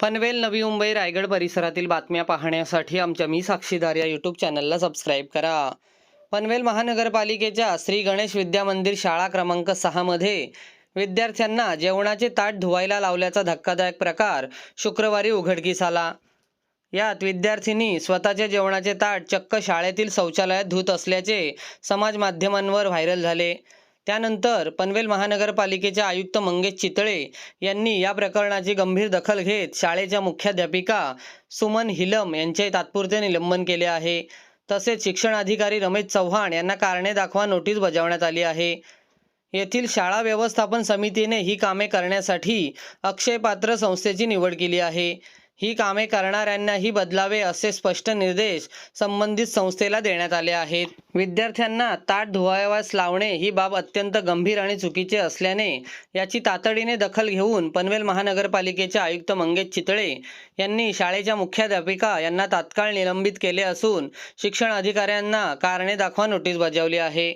पनवेल नवी मुंबई रायगड परिसरातील बातम्या पाहण्यासाठी आमच्या मी साक्षीदार या यूट्यूब चॅनलला सबस्क्राईब करा. पनवेल महानगरपालिकेच्या श्री गणेश विद्या मंदिर शाळा क्रमांक सहामध्ये विद्यार्थ्यांना जेवणाचे ताट धुवायला लावल्याचा धक्कादायक प्रकार शुक्रवारी उघडकीस आला. यात विद्यार्थिनी स्वतःच्या जेवणाचे ताट चक्क शाळेतील शौचालयात धुत असल्याचे समाज माध्यमांवर व्हायरल झाले. त्यानंतर पनवेल महानगरपालिकेचे आयुक्त मंगेश चितळे यांनी या प्रकरणाची गंभीर दखल घेत शाळेच्या मुख्याध्यापिका सुमन हिलम यांचे तात्पुरते निलंबन केले आहे. तसेच शिक्षण अधिकारी रमेश चव्हाण यांना कारणे दाखवा नोटीस बजावण्यात आली आहे. येथील शाळा व्यवस्थापन समितीने ही कामे करण्यासाठी अक्षयपात्र संस्थेची निवड केली आहे. ही कामे करणाऱ्यांनाही बदलावे असे स्पष्ट निर्देश संबंधित संस्थेला देण्यात आले आहेत. विद्यार्थ्यांना ताट धुवायवास लावणे ही बाब अत्यंत गंभीर आणि चुकीचे असल्याने याची तातडीने दखल घेऊन पनवेल महानगरपालिकेचे आयुक्त मंगेश चितळे यांनी शाळेच्या मुख्याध्यापिका यांना तात्काळ निलंबित केले असून शिक्षण अधिकाऱ्यांना कारणे दाखवा नोटीस बजावली आहे.